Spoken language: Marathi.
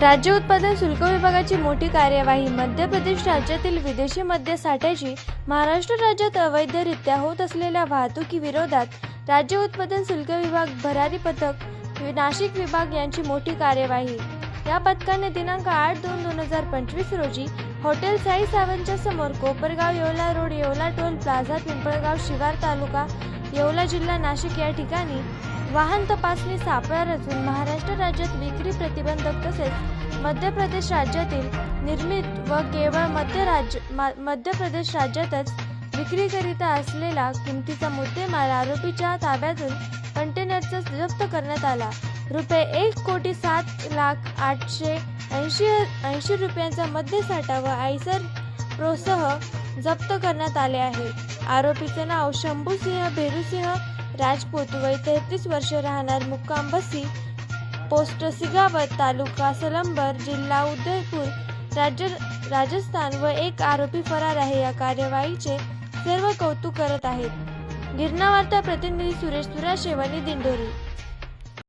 राज्य उत्पादन शुल्क विभागाची मोठी कार्यवाही मध्य प्रदेश राज्यातील विदेशी मद्य साठ्याची महाराष्ट्र राज्यात अवैधरित्या होत असलेल्या वाहतुकीविरोधात राज्य उत्पादन शुल्क विभाग भरारी पथक नाशिक विभाग यांची मोठी कार्यवाही. या पथकाने दिनांक आठ दोन दोन हजार पंचवीस रोजी हॉटेल साई सावंतच्या समोर Kopargaon Yeola road Yeola toll plaza Pimpalgaon शिवार तालुका येवला जिल्हा नाशिक या ठिकाणी वाहन तपासणी सापळा रचून महाराष्ट्र राज्यात विक्री प्रतिबंधक तसेच मध्य प्रदेश राज्यातील निर्मित व केवळ मध्य राज्य मध्य प्रदेश राज्यातच विक्रीकरिता असलेला किमतीचा मुद्देमाल आरोपीच्या ताब्यातून कंटेनरचा जप्त करण्यात आला. रुपये एक कोटी सात लाख आठशे ऐंशी ऐंशी रुपयांचा मद्यसाठा व आयसर प्रोसह जप्त करण्यात आले आहे. आरोपीचे नाव शंभूसिंह भेरूसिंह राजपूत वय तेहतीस वर्ष राहणार मुक्काम बसी पोस्ट सिगावत तालुका सलंबर जिल्हा उदयपूर राज्य राजस्थान व एक आरोपी फरार आहे. या कार्यवाहीचे सर्व कौतुक करत आहेत. गिरणावार्ता प्रतिनिधी सुरेश सुराशे वनी दिंडोरी.